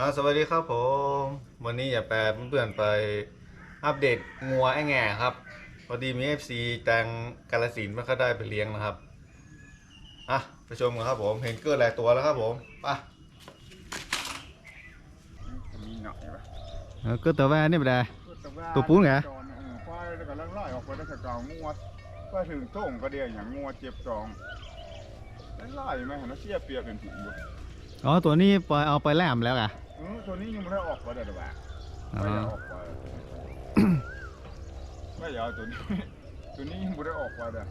อ่าสวัสดีครับผม วันนี้อย่าแปลเพื่อนๆไปอัปเดตงัวไอ้แง่ครับ พอดีมี FC แตงกาลสินธุ์มันก็ได้ไปเลี้ยงนะครับ อะไปชมกันครับผม เห็นเกิดหลายตัวแล้วครับผมไปมีหน่อยปะเกิดตัวแว่นี่ไปได้าตัวปูนไงจอนเออควายแล้วก็ลังไล่ออกไปแล้วก็เกางวดก็ถึงโต้งก็เดียวอย่างงวดเจ็บจองแล้วไล่ไหมเห็นแล้วเสียเปรียบเป็นถุงอยู่ อ๋อตัวนี้ปล่อยเอาไปแลมแล้วอะเออตัวนี้ยังไม่ได้ออกไปเลยหรอวะอ๋อไม่ได้ออกไปไม่อยากเอาตัวนี้ ตัวนี้ยังไม่ได้ออกไปเลย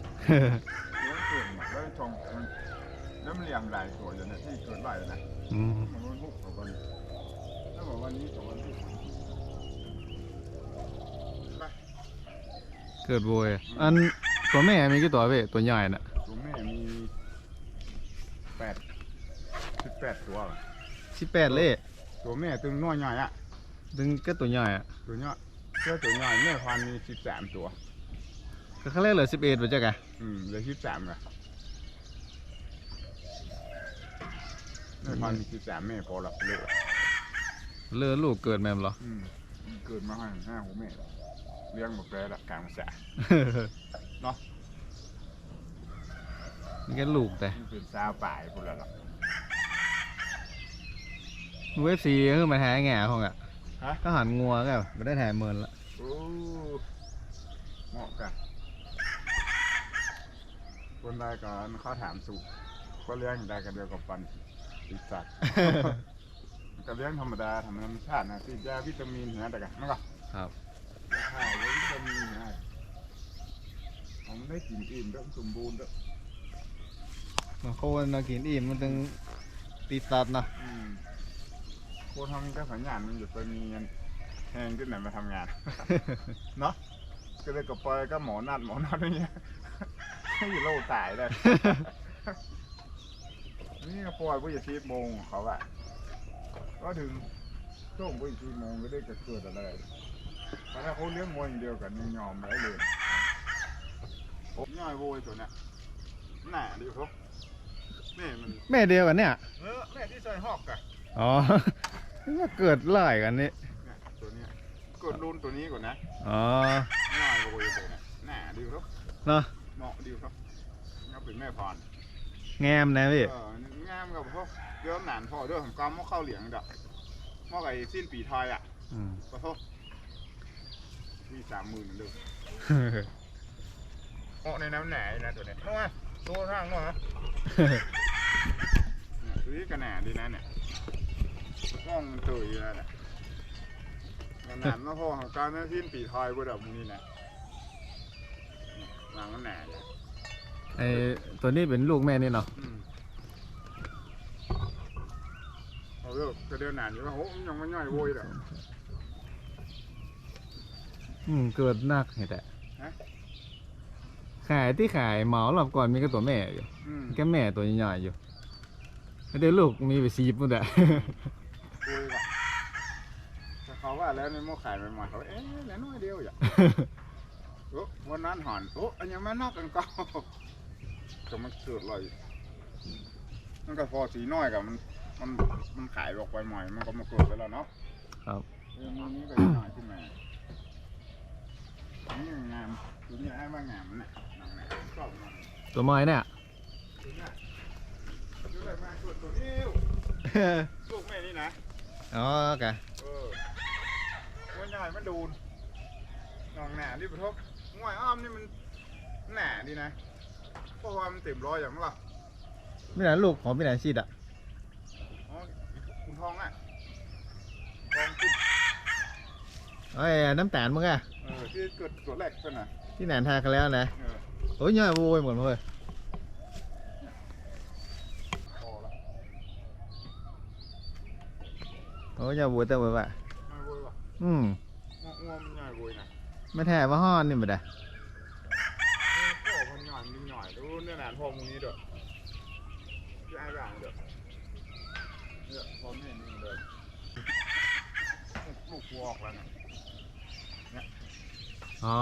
เลี้ยงเก่งมากแล้วชองมันแล้วมันเลี้ยงหลายตัวอยู่นะที่เกิดไล่นะอืมมันรุ่นบุกกับวันแล้วบอกวันนี้กับวันที่เกิดโวยอันตัวแม่มีกี่ตัวเว้ยตัวใหญ่น่ะ ตัวแม่มีแปดสิบ แปดตัวว่ะสิบแปดเล่ตัวแม่ตัวน้อยใหญ่อะดึงก็ตัวใหญ่อะตัวน้อยเจ้าตัวใหญ่แม่พันธุ์มีสิบสามตัว ก็เขาเรียกเหลือสิบเอ็ดไปจ้ะกะอืมเหลือสิบสามเลยแม่พันธุ์มีสิบสามแม่พอละเลยเลือลูกเกิดแม่มเหรอ อืมเกิดมาให้ห้าหัวแม่เลี้ยงหมดแล้วละกลางภาษาเนาะนี่แค่ลูกแต่ มันเป็นสาวป่ายพุ่นละหรอก เวฟซีคือมาแท้แง่ของอะฮะ ก็หันงัวก็ไม่ได้แถมเมินละโอ้เหมาะกันคนใดก่อนเขาถามสูบก็เลี้ยงได้กันเดียวกับปันอีสัตว์ ก็เลี้ยงธรรมดาธรรมชาตินะที่ยาวิตามินนะแต่กันนั่นก็ครับใช่วิตามินนะผมได้กินอิ่มด้วยสมบูรณ์ด้วยมันโคนเรากินอิ่มมันถึงตีตัดนะอืม โคตรทำก็สัญญาณมันอยู่ไปมีเงินแหงที่ไหนมาทำงาน เนาะก็เลยก็ปล่อยก็หมอนัดหมอนัดนี่ให้อยู่โลกตายได้นี่ก็ปล่อยผู้ใหญ่ชีพโมงของเขาอะก็ถึงช่วงผู้ใหญ่ชีพโมงก็ได้เกิดอะไรแต่ถ้าเขาเลี้ยงมวยอย่างเดียวกันนี่ยอมได้เลยโอ้ย่อยโวยตัวเนี้ยหน่าดิเขาแม่มันแม่เดียวกันเนี่ย เออแม่ที่ใส่หอกอะอ๋อ ว่าเกิดไล่กันนี่เนี่ยตัวเนี้ยกดรุนตัวนี้ก่อนนะอ๋อย่อยโวยตัวเนี้ยหน่าดิเขาเนาะเหมาะดิเขาเขาเป็นแม่พรแงมนะพี่เอองามกับพวกเรื่องหนานพอเรื่องของกอมมอเข้าเหลียงดอกมอไก่สิ้นปีทอยอะอืม ขอโทษมีสามหมื่นเด้อเหาะในน้ำหนาอีนะตัวเนี้ยน้อยตัวทางน้อยนะเนี่ยตัวนี้กระหนาดีนะเนี่ย ห้องมันตื่นอยู่แล้วเนี่ยกระหนามาพอของการนั้นสิ้นปีทอยบ่ดอกมึงนี่นะเนี่ยวางมันหนาเลยไอตัวนี้เป็นลูกแม่นี่เนาะอืมเอาเลิกกระเดือนหนานอยู่ว่าโหมันยังไม่ย่อยโวยดอก อืมเกิดนักเห็นแต่ฮะ ขายที่ขายเหมาหลับก่อนมีก็ตัวแม่อยู่อืมแค่แม่ตัวใหญ่ๆอยู่แล้วเดี๋ยวลูกมีไปซีบมันแหละ โวยว่ะแต่เขา ว่าแล้วในหม้อขายใหม่ๆเขาเอ๊ะเหลือน้อยเดียวอย่า โอ้วันนั้นหอนโอ้อันยังไม่นอกกันก็จะมันเกิดอะไรมันก็พอสีน้อยกับมัน มันมันขายออกไปใหม่มันก็มาเกิดไปแล้วเนาะครับ เออมือนี้ก็น้อยขึ้นมาอันนี่งามตัวนี้ไอ้ว่างามมันน่ะน้องน่ะชอบมันตัวไม้เนี่ยตัวเนี้ยตัวอะไรมาตัวตัวเอ้วลูกแม่นี่นะ อ๋อโอเคเออ ว่าใหญ่มันดูนน้องหนาดิปะทบง่วยอ้อมนี่มันหนาดีนะเพราะว่ามันเต็มร้อยอย่างมั้งล่ะไม่ไหนลูกของไม่ไหนซีดอะอ๋อคุณทองอะทองคุณไอ้ยน้ำตาลมึงอะเออที่เกิดตัวแรกเป็นน่ะที่แหนทากันแล้วนะเออโอ้ยใหญ่โวยหมดเลยพอละโอ้ยใหญ่โวยแต่ว่าไม่โวยว่ะอืม งองัวมันใหญ่โวยนะไม่แท้ว่าห้อนนี่มาได้เออพ่อมันใหญ่มันใหญ่ดูเนี่ยหนานพ่อมึงนี้เด้อที่ไอ้บ้างเด้อเนี่ยพ่อแม่นี่เด้อลูกกูออกแล้วนะอ๋อ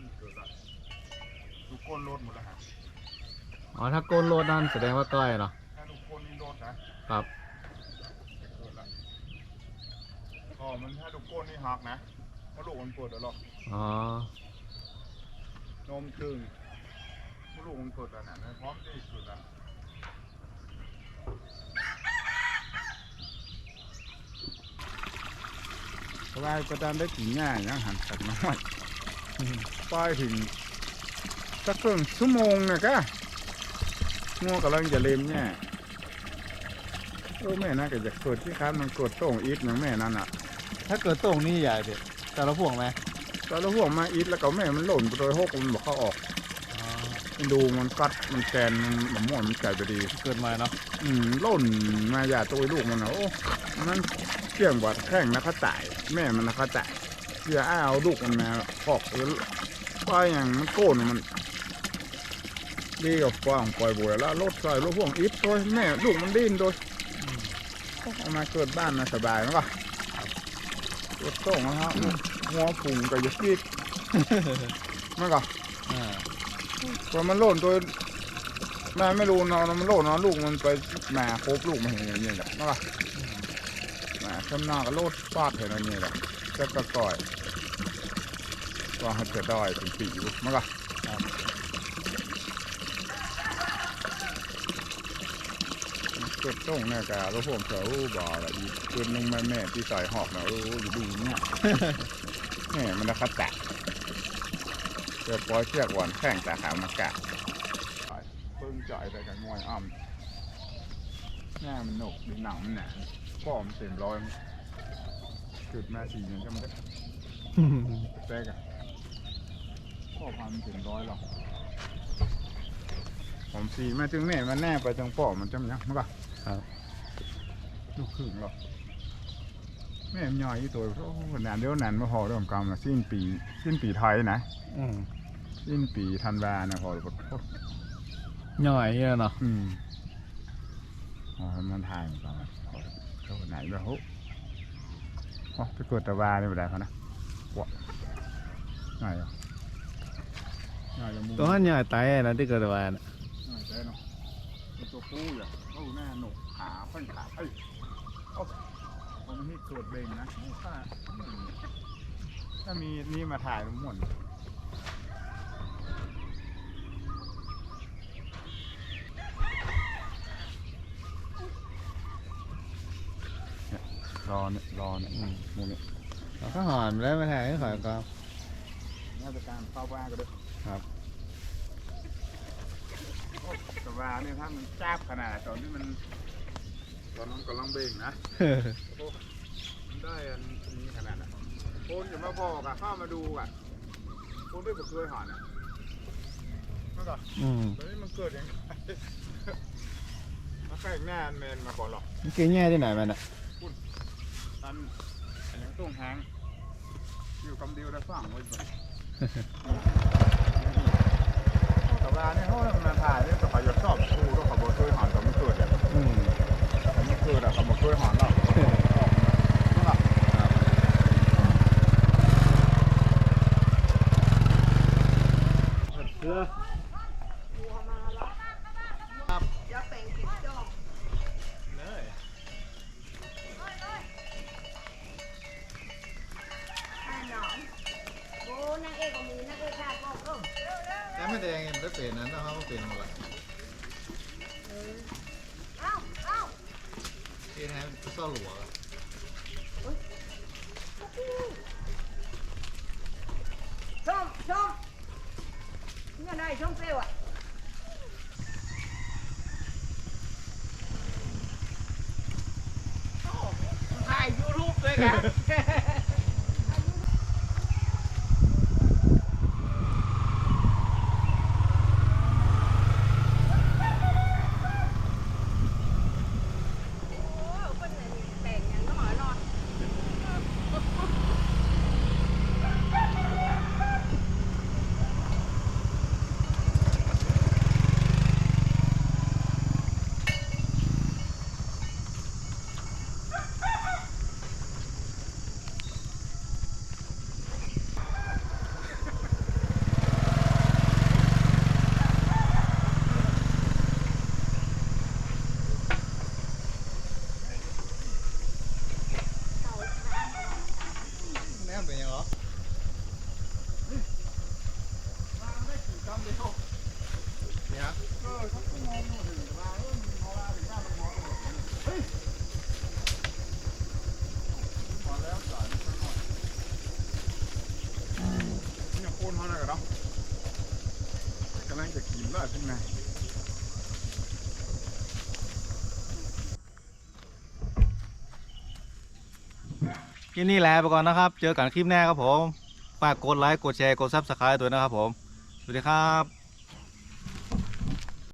นี่เกิดละดูก้นรถหมดแล้วฮะอ๋อถ้าโกนโลดนั่นแสดงว่าก้อยเนาะถ้าลูกครับ อ๋อ มันถ้าดูก้นนี่หักนะเพราะลูกมันปวดแล้วหรอกอ๋อนมตึงเพราะลูกมันปวดแล้วนะพร้อมที่สุดแล้วสบายประดานได้กี่ง่ายยังหันสักน้อยไปถึงสักครึ่งชั่วโมงนะกะงัวกำลังจะเล็มเนี่ยโอ้แม่น่าก็จะเกิดที่ค้านมันเกิดโต่งอีทอย่างแม่นั่นอะ ถ้าเกิดตรงนี้ใหญ่เด็ดแต่เราพ่วงไหมตอนเราห่วงมาอีทแล้วก็แม่มันหล่นไปโดยหกมันบอกเข้าออกมันดูมันกัดมันแกนมันหมม่วนมันไก่ไปดี เกิดมาเนาะอืมหล่นมาอย่าตัวลูกมันนะโอ้มันเกี่ยงกว่าแข้งนะเขาจ่ายแม่มันนะเขาจ่ายเสียอ้าวลูกมันมาพอกเออว่าอย่างมันโกนมันดีกับกว้างปล่อยบัวแล้วรถซอยรถพ่วงอีทโดยแม่ลูกมันดิ้นโดยเอามาเกิดบ้านนะสบายมั้งปะ รถส่งนะครับหัวผุ่งกับยุกิกมั้งก็อ่าพอมันโล่นตัวแม่ไม่รู้นอนมันโล่นนอนลูกมันไปแหมาครบลูกมันเห็นอย่างนี้แหละมั้งก็มข้างหน้าก็โลดฟาดเห็นอย่างนี้แหละจะกระต่อยว่าให้จะได้ถึงปีอยู่ก็เกิดต้องแน่กะแล้วผมเสืออู้บ่อละอีกตัวหนึงแม่แม่ที่ใส่หอกนะอู้อยู่ดีเนี่ยแม่มันนะครับแตะเดี๋ยวปล่อยเชือกหวานแข้งแต่ขามากะปึ้งจ่อยไปกันงวยอ้ำแม่มันหนกดูหนังมันหนาป้อมเต็มร้อยจุดมาสี่ยังจะมันได้แตกอะพ่อพันเต็มร้อยหรอกผมสีมาจึงแม่มันแน่ไปจังป้อมมันจำยังมั้งก็ ครับลูกครึ่งหรอกแม่มันย่อยอีตัวโอ้นานเดี๋ยวนานมาพอเรื่องกรรมนะสิ้นปีสิ้นปีไทยนะอืมสิ้นปีธันวานะพอหรือเปล่าย่อยเยอะเนาะอืมอ๋อมันถ่ายมันก่อนพอเท่าไหนแล้วโหอ๋อไปกดตะวาเนี่ยไม่ได้เขานะวะง่ายเหรอง่ายจะมูตัวนั้นย่อยตายนะที่เกิดมาน่ะง่ายใจเนาะ เป็นตัวปูอะโอ้แน่หนกขาฟันขาเอ้ยโอ้ผมนี่เกิดเบงนะโอ้ถ้าอืมถ้ามีนี่มาถ่ายมันหม่วนรอเนี่ยรอเนี่ยอืมมูเนี่ยเราก็หอนแล้วไม่ถ่ายให้ขอยก็น่าจะการเข้าบ้านก็ได้ครับ โอ้แต่ ว่าเนี่ยถ้ามันจ้าบขนาดตอนที่มันตอนนั้นกำลังเบ่งนะมันได้อันนี้ขนาดน่ะคนอย่ามาบอกอะเข้ามาดูอะคนที่ผมเคยหอนอะนั่นก็อืมตอนนี้มันเกิดยังไงมาแข่งหน้าแมนมาก่อนหรอกมันกินแง่ที่ไหนมันอะตันอันยังต้องหางอยู่กำเดียวได้ฟังไว้ ก่อนแต่ว่าเนี่ยเขาทำงานถ่ายเนี่ยแต่เขาอยากชอบดูแล้วเขาบอกเคยหอนแต่ไม่เกิดอะอืมแต่ไม่เกิดอะเขาบอกเคยหอนแล้ว ที่แท้ก็หลวงชมชมนี่ยนายชมเปรี้ยวอะถ่ายยูทูบด้วย กันเขาแลยกันเนาะกำลังจะกินแล้วขึ้นไงคลิปนี้แลาไปก่อนนะครับ เจอกันคลิปหน้าครับผม ฝากกดไลค์ กดแชร์ กดซับสไครต์ตัวนะครับผม สวัสดีครับ